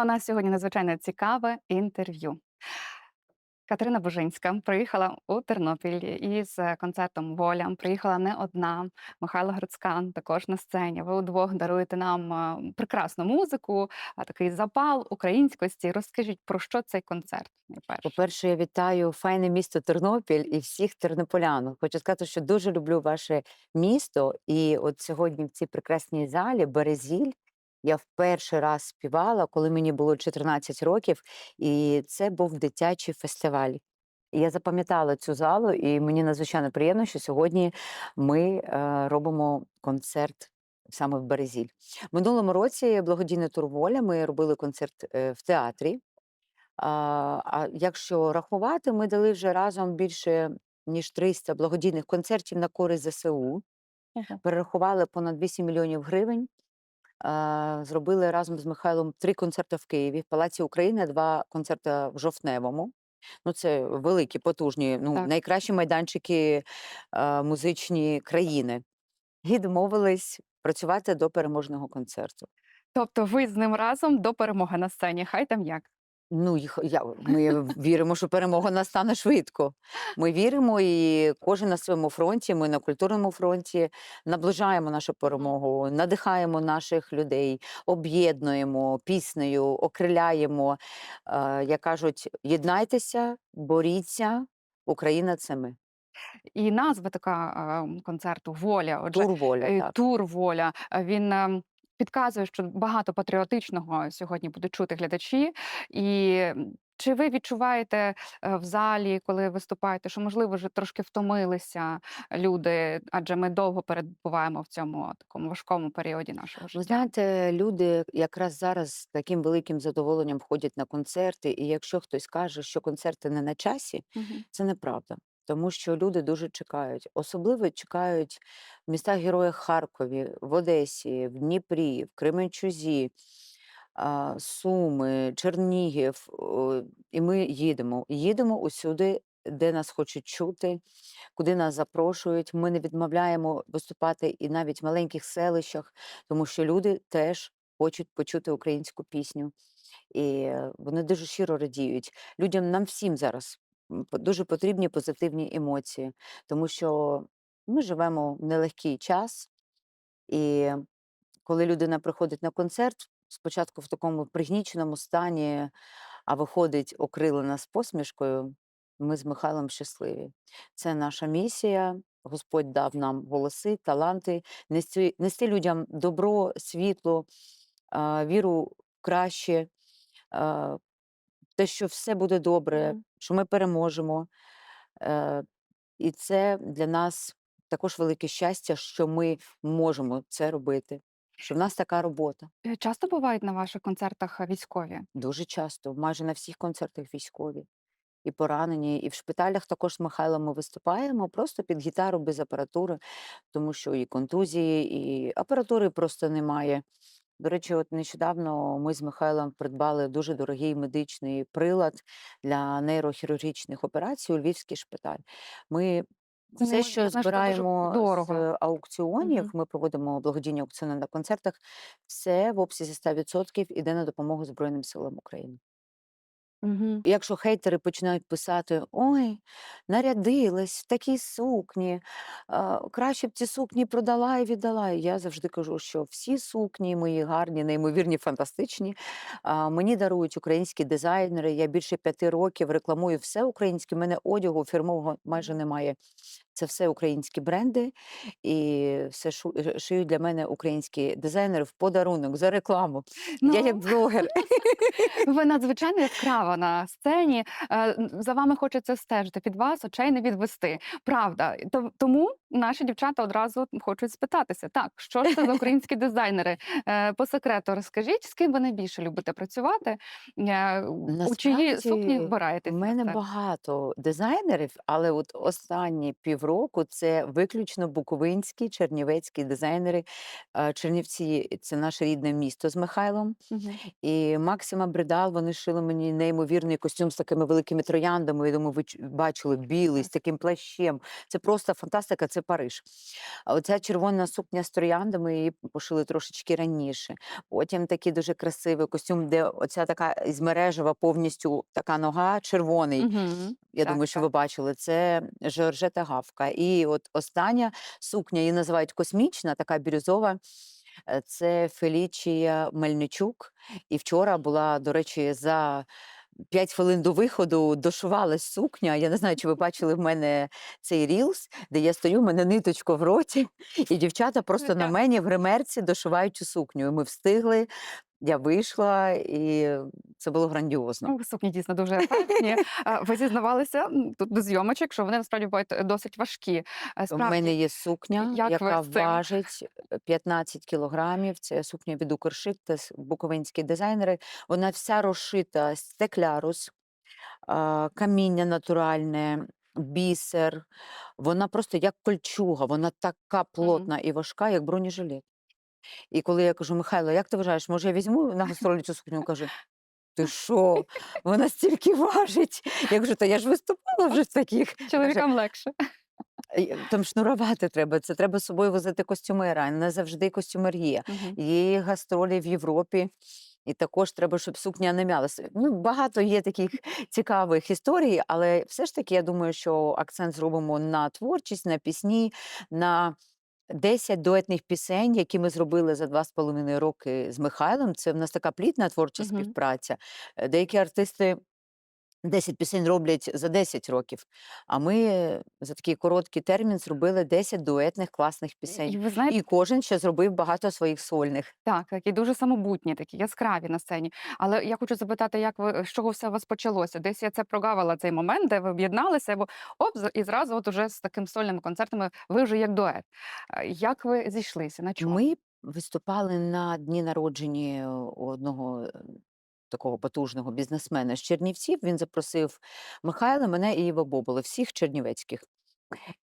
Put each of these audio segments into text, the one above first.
А у нас сьогодні надзвичайно цікаве інтерв'ю. Катерина Божинська приїхала у Тернопіль із е, концертом Воля. Приїхала не одна. Михайло Грицькан також на сцені. Ви удвох даруєте нам е, прекрасну музику, а такий запал українськості. Розкажіть про що цей концерт? найперше? По-перше, я вітаю файне місто Тернопіль і всіх тернополян. Хочу сказати, що дуже люблю ваше місто. І от сьогодні в цій прекрасній залі Березіль я в перший раз співала, коли мені було 14 років, і це був дитячий фестиваль. Я запам'ятала цю залу, і мені надзвичайно приємно, що сьогодні ми е, робимо концерт саме в Березіль. Минулому році благодійний тур «Воля» ми робили концерт е, в театрі. А, якщо рахувати, ми дали вже разом більше ніж 300 благодійних концертів на користь ЗСУ, перерахували понад 8 мільйонів гривень. Зробили разом з Михайлом три концерти в Києві, в Палаці України, два концерти в Жовтневому. Ну, це великі, потужні, ну, Так. найкращі майданчики е, музичні країни. І домовились працювати до переможного концерту. Тобто ви з ним разом до перемоги на сцені. Хай там як. Ну, їх я ми віримо, що перемога настане швидко. Ми віримо, і кожен на своєму фронті. Ми на культурному фронті наближаємо нашу перемогу, надихаємо наших людей, об'єднуємо піснею, окриляємо. Е, як кажуть, єднайтеся, боріться. Україна це ми. І назва така е, концерту Воля. Отже, Тур воля. Е, Так. тур воля. е, Він ем, підказує, що багато патріотичного сьогодні будуть чути глядачі. І чи ви відчуваєте е, в залі, коли виступаєте, що можливо вже трошки втомилися люди, адже ми довго перебуваємо в цьому такому важкому періоді нашого Ви життя? знаєте, люди якраз зараз з таким великим задоволенням ходять на концерти, і якщо хтось каже, що концерти не на часі, Мгм. Це неправда, тому що люди дуже чекають. Особливо чекають в містах героях Харкові, в Одесі, в Дніпрі, в Кременчузі, Суми, Чернігів. І ми їдемо. Їдемо усюди, де нас хочуть чути, куди нас запрошують. Ми не відмовляємо виступати і навіть в маленьких селищах, тому що люди теж хочуть почути українську пісню. І е, вони дуже щиро радіють. Людям нам всім зараз дуже потрібні позитивні емоції, тому що ми живемо в нелегкий час, і коли людина приходить на концерт, спочатку в такому пригніченому стані, а виходить окрилена з посмішкою, ми з Михайлом щасливі. Це наша місія. Господь дав нам голоси, таланти, нести, нести людям добро, світло, віру в краще, те, що все буде добре, Мгм. що ми переможемо. Е, і це для нас також велике щастя, що ми можемо це робити, що в нас така робота. Е, Часто бувають на ваших концертах е, військові? Дуже часто, майже на всіх концертах військові. І поранені, і в шпиталях також з Михайлом ми виступаємо просто під гітару без апаратури, тому що і контузії, і апаратури просто немає. До речі, от нещодавно ми з Михайлом придбали дуже дорогий медичний прилад для нейрохірургічних операцій у Львівський шпиталь. Ми Це все, що дуже збираємо дорого. з аукціонів, угу. ми проводимо благодійні аукціони на концертах, все в обсязі 100% іде на допомогу Збройним силам України. Мгм. Якщо хейтери починають писати: Ой, нарядилась в такій сукні, краще б ці сукні продала і віддала. Я завжди кажу, що всі сукні мої гарні, неймовірні, фантастичні. Мені дарують українські дизайнери. Я більше п'яти років рекламую все українське. У мене одягу фірмового майже немає. Це все українські бренди, і все е, шиють для мене українські дизайнери в подарунок за рекламу. Я як Ну, блогер. ви надзвичайно яскрава на сцені. е, За вами хочеться стежити від вас, очей не відвести. Правда. Тому наші дівчата одразу хочуть спитатися: так, що ж це за українські дизайнери? Е, По секрету розкажіть, з ким ви найбільше любите працювати? Е, У чиї сукні Насправді, вбираєтесь У мене сцені? багато дизайнерів, але от останні півроку року це виключно буковинські, чернівецькі дизайнери. Чернівці це наше рідне місто з Михайлом. Мгм. І Максима Бридал, вони шили мені неймовірний костюм з такими великими трояндами. Я думаю, ви бачили білий, з таким плащем. Це просто фантастика, це Париж. А оця червона сукня з трояндами її пошили трошечки раніше. Потім такий дуже красивий костюм, де оця така із мережева повністю така нога, червоний. Мгм. Я Так, думаю, що ви бачили. Це Жоржета Гавка. І от остання сукня, її називають космічна, така бірюзова. е, Це Фелічія Мельничук. І вчора була, до речі, за 5 хвилин до виходу дошивалась сукня. Я не знаю, чи ви бачили в мене цей рілс, де я стою, в мене ниточка в роті, і дівчата просто на мені в гримерці дошивають цю сукню. І ми встигли. Я вийшла, і це було грандіозно. Ну, сукні дійсно дуже ефектні. Е, Ви зізнавалися тут до зйомочок, що вони насправді бувають е, досить важкі. Е, У мене є сукня, як яка важить е, 15 кілограмів. Це сукня від Укршик, це буковинські дизайнери. Вона вся розшита стеклярус, каміння натуральне, бісер. Вона просто як кольчуга, вона така плотна і важка, як бронежилет. І коли я кажу, Михайло, як ти вважаєш, може я візьму на гастролі цю сукню? Каже, ти що? Вона стільки важить. Я кажу, та я ж виступала вже в таких. Чоловікам легше. Там шнурувати треба. Це треба з собою возити костюмера. Не завжди костюмер є. Є гастролі в Європі. І також треба, щоб сукня не м'ялася. Ну, багато є таких цікавих історій, але все ж таки я думаю, що акцент зробимо на творчість, на пісні, на 10 дуетних пісень, які ми зробили за два з половиною роки з Михайлом. Це в нас така плідна творча Мгм. співпраця. Е, Деякі артисти 10 пісень роблять за 10 років, а ми за такий короткий термін зробили 10 дуетних класних І пісень. ви знаєте, І кожен ще зробив багато своїх сольних. так, такі дуже самобутні, такі яскраві на сцені. Але я хочу запитати, як ви з чого все у вас почалося? Десь я це прогавила цей момент, де ви об'єдналися, бо оп, і зразу, от уже з такими сольними концертами, ви вже як дует. Е, Як ви зійшлися? На чому? Ми виступали на дні народження одного е, такого потужного бізнесмена з Чернівців. Він запросив Михайла, мене і Іва Бобола, всіх чернівецьких.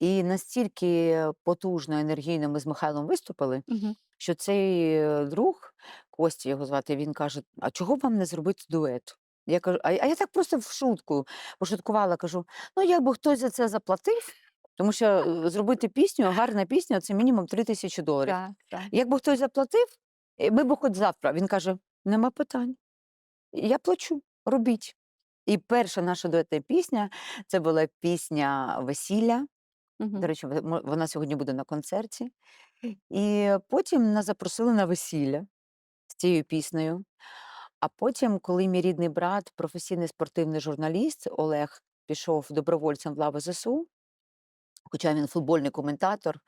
І настільки потужно, енергійно ми з Михайлом виступили, Мгм. що цей е, друг, Костя його звати, він каже: А чого б вам не зробити дует? Я кажу, а, я так просто в шутку пошуткувала, кажу: ну, якби хтось за це заплатив, тому що е, зробити пісню, гарна пісня це мінімум 3 тисячі доларів. Так, так. Якби хтось заплатив, ми б хоч завтра. Він каже: нема питань. Я плачу, робіть. І перша наша дуетна пісня це була пісня Весілля. Мгм. До речі, вона сьогодні буде на концерті. І потім нас запросили на весілля з цією піснею. А потім, коли мій рідний брат, професійний спортивний журналіст Олег, пішов добровольцем в лави ЗСУ, хоча він футбольний коментатор,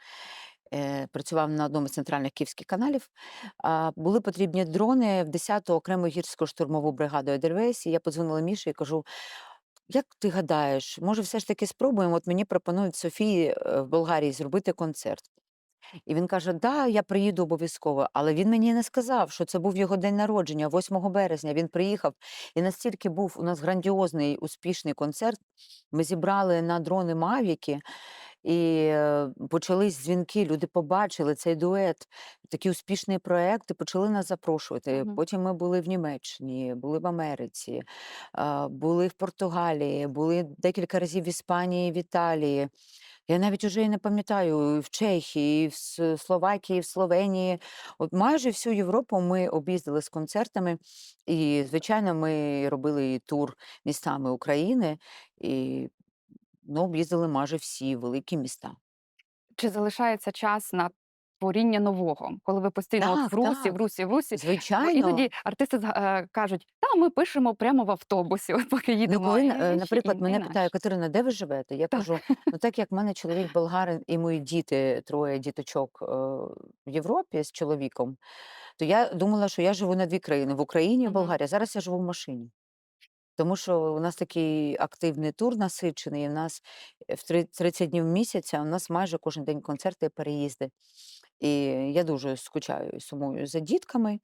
працював на одному з центральних київських каналів. Були потрібні дрони в 10-ту окрему гірсько-штурмову бригаду Едервейс. І я подзвонила Міші і кажу: як ти гадаєш, може, все ж таки спробуємо? От мені пропонують Софії е, в Болгарії зробити концерт. І він каже: Да, я приїду обов'язково. Але він мені не сказав, що це був його день народження, 8 березня. Він приїхав, і настільки був у нас грандіозний успішний концерт. Ми зібрали на дрони Мавіки. І е, почались дзвінки, люди побачили цей дует, такі успішні проекти, почали нас запрошувати. Потім ми були в Німеччині, були в Америці, були в Португалії, були декілька разів в Іспанії, в Італії. Я навіть уже і не пам'ятаю, і в Чехії, і в Словакії, і в Словенії. От майже всю Європу ми об'їздили з концертами. І, звичайно, ми робили і тур містами України. І Ну, об'їздили майже всі великі міста. Чи залишається час на творіння нового, коли ви постійно от Так, в русі, в так, русі, в русі? Бо звичайно. іноді артисти зга- е, кажуть, та ми пишемо прямо в автобусі, от поки Ну, їдемо. коли, і е, інші, наприклад, і- мене питає. Катерина, де ви живете? Я Так. кажу, ну так як в мене чоловік болгарин і мої діти, троє діточок е, в Європі з чоловіком, то я думала, що я живу на дві країни в Україні і в Мгм. Болгарії. Зараз я живу в машині. Тому що у нас такий активний тур насичений. і в нас е, в три- 30 днів місяця у нас майже кожен день концерти і переїзди. І я дуже скучаю і сумую за дітками.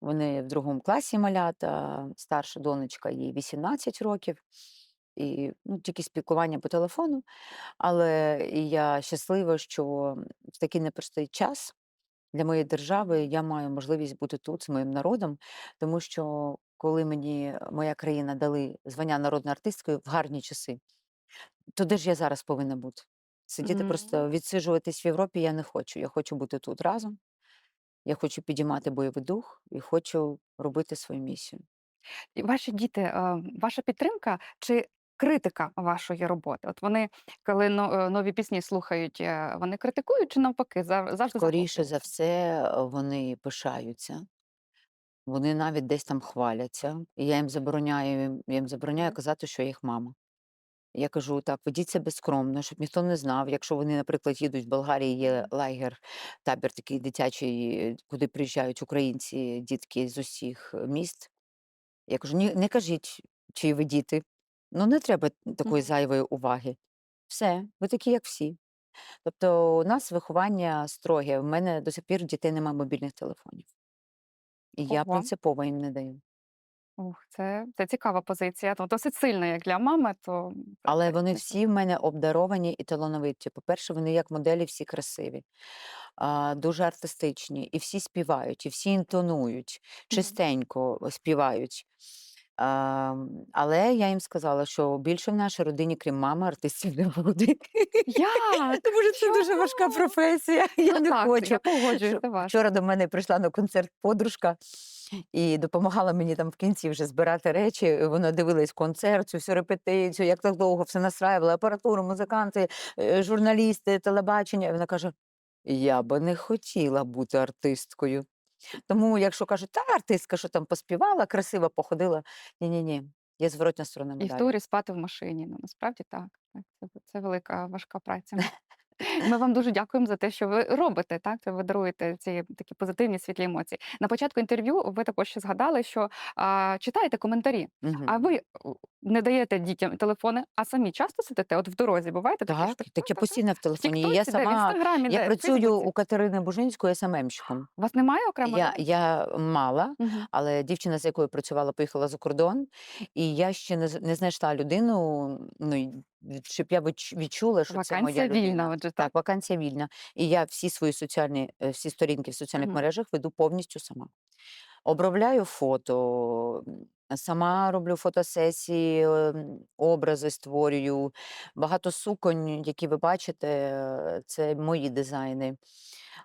Вони в другому класі малята, старша донечка, їй 18 років. і ну, тільки спілкування по телефону. Але я щаслива, що в такий непростий час для моєї держави я маю можливість бути тут з моїм народом, тому що коли мені моя країна дали звання народної артисткою в гарні часи, то де ж я зараз повинна бути? Сидіти Мгм. просто відсиджуватись в Європі я не хочу. Я хочу бути тут разом. Я хочу підіймати бойовий дух і хочу робити свою місію. І ваші діти, е, ваша підтримка чи критика вашої роботи? От вони, коли е, нові пісні слухають, е, вони критикують чи навпаки завжди Скоріше за все, е, вони пишаються. Вони навіть десь там хваляться. І я їм забороняю я їм забороняю казати, що я їх мама. Я кажу: "Так, ведіть себе скромно, щоб ніхто не знав. Якщо вони, наприклад, їдуть в Болгарії, є лагер, табір такий дитячий, куди приїжджають українці, дітки з усіх міст. Я кажу: "Ні, не кажіть, чиї ви діти. Ну, не треба такої зайвої уваги. Все, ви такі, як всі". Тобто у нас виховання строге. В мене до сих пір дітей нема мобільних телефонів. І я Ого. принципово їм не даю. Ух, це це цікава позиція. Ну, досить сильна, як для мами, то Але вони всі в мене обдаровані і талановиті. По-перше, вони як моделі всі красиві, а, дуже артистичні, і всі співають, і всі інтонують, Мгм. чистенько співають. Ам, але я їм сказала, що більше в нашій родині, крім мами, артистів не буде. Як? Тому що це дуже важка професія. Я Ну не так, хочу. я погоджуюсь, це важко. вчора до мене прийшла на концерт подружка і допомагала мені там в кінці вже збирати речі. Вона дивилась концерт, цю всю репетицію, як так довго все настраювала, апаратуру, музиканти, е, журналісти, телебачення. І вона каже: Я би не хотіла бути артисткою. Тому, якщо кажуть, та артистка, що там поспівала, красиво походила. Ні, ні, ні. Є зворотня сторона І в турі спати в машині. Ну, насправді так. так. Це, це велика важка праця. Ми вам дуже дякуємо за те, що ви робите, так? Ви даруєте ці такі позитивні світлі емоції. На початку інтерв'ю ви також ще згадали, що а, читаєте коментарі, а ви не даєте дітям телефони, а самі часто сидите? От в дорозі буваєте Так, так, так я «Та, та, постійно в телефоні. Я де, в сама інстаграмі, я де, працюю у Катерини Бужинської СММщиком. У вас немає окремо? Я, я мала, Угу. але дівчина, з якою працювала, поїхала за кордон, і я ще не, не знайшла людину, ну, щоб я відч- відчула, що це моя людина. вільна, отже, так. Так, вакансія вільна. І я всі свої соціальні, е, всі сторінки в соціальних Мгм. мережах веду повністю сама. Обробляю фото, сама роблю фотосесії, ем, образи створюю. Багато суконь, які ви бачите, е, це мої дизайни.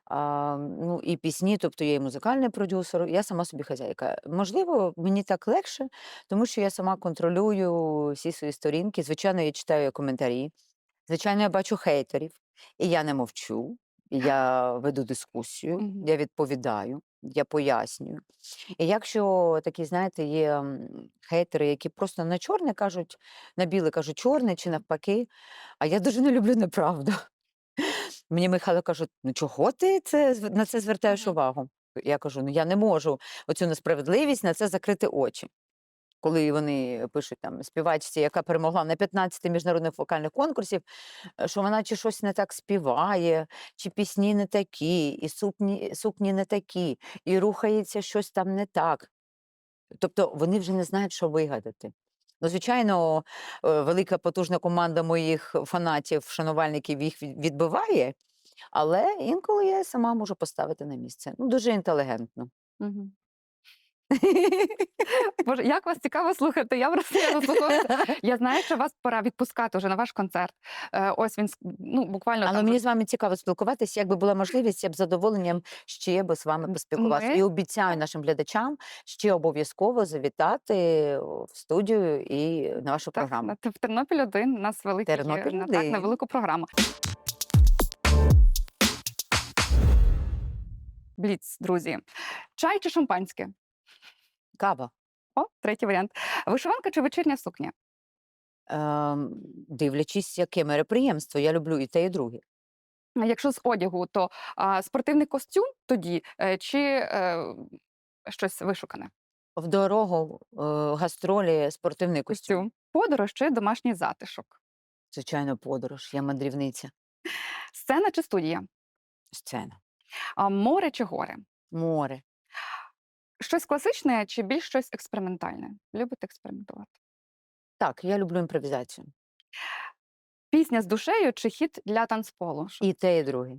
А, ну, і пісні, тобто я і музикальний продюсер, я сама собі хазяйка. Можливо, мені так легше, тому що я сама контролюю всі свої сторінки. Звичайно, я читаю коментарі. Звичайно, я бачу хейтерів, і я не мовчу. Я веду дискусію, я відповідаю, я пояснюю. І якщо такі, знаєте, є хейтери, які просто на чорне кажуть, на біле кажуть чорне чи навпаки, а я дуже не люблю неправду. Мені Михайло каже: ну чого ти це на це звертаєш увагу? Я кажу: ну я не можу оцю несправедливість на це закрити очі. Коли вони пишуть там співачці, яка перемогла на 15 міжнародних вокальних конкурсів, е, що вона чи щось не так співає, чи пісні не такі, і сукні, сукні не такі, і рухається щось там не так. Тобто вони вже не знають, що вигадати. Ну, звичайно, е, велика потужна команда моїх фанатів, шанувальників їх відбиває, але інколи я сама можу поставити на місце. Ну, дуже інтелігентно. Мгм. Боже, як вас цікаво слухати. Я просто я заслуховуюся. Я знаю, що вас пора відпускати вже на ваш концерт. Е, ось він ну, буквально Але там мені з вами цікаво спілкуватися. Якби була можливість, я б з задоволенням ще би з вами поспілкувалася. ми- І обіцяю нашим глядачам ще обов'язково завітати в студію і на вашу так, програму. в Тернопіль один у нас великий Тернопіль на, так, на велику програму. Бліц, друзі. Чай чи шампанське? Кава. О, третій варіант. Вишиванка чи вечірня сукня? Ем, дивлячись, яке мероприємство. Я люблю і те, і друге. А Якщо з одягу, то а, спортивний костюм тоді е, чи е, щось вишукане? В дорогу е, гастролі, спортивний костюм. Костюм. Подорож чи домашній затишок? Звичайно, подорож. Я мандрівниця. Сцена чи студія? Сцена. А, море чи гори? Море. Щось класичне чи більш щось експериментальне? Любите експериментувати? Так, я люблю імпровізацію. Пісня з душею чи хіт для танцполу? Що І те, і друге.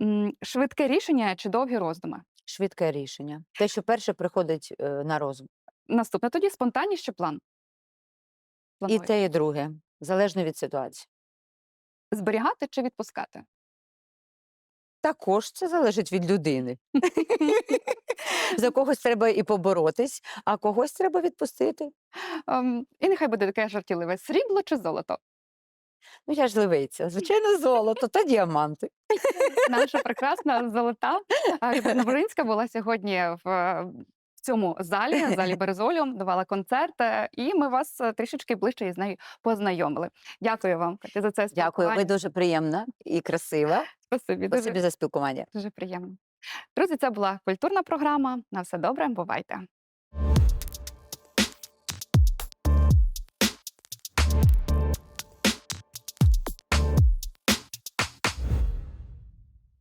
М, швидке рішення чи довгі роздуми? Швидке рішення. Те, що перше приходить е, на розум. Наступне тоді спонтанність чи план? І Плануєте. те, і друге. Залежно від ситуації. Зберігати чи відпускати? Також це залежить від людини. За когось треба і поборотись, а когось треба відпустити. Ем, і нехай буде таке жартівливе: срібло чи золото? Ну, я ж ливиця. Звичайно, золото та діаманти. Наша прекрасна золота а, Ірина була сьогодні в, е, в цьому залі, залі Березоліум, давала концерт, і ми вас е, трішечки ближче із нею познайомили. Дякую вам, Катя, за це Дякую, ви дуже приємна і красива. Спасибі, дуже, Спасибі за спілкування. дуже приємно. Друзі, це була культурна програма. На все добре, бувайте.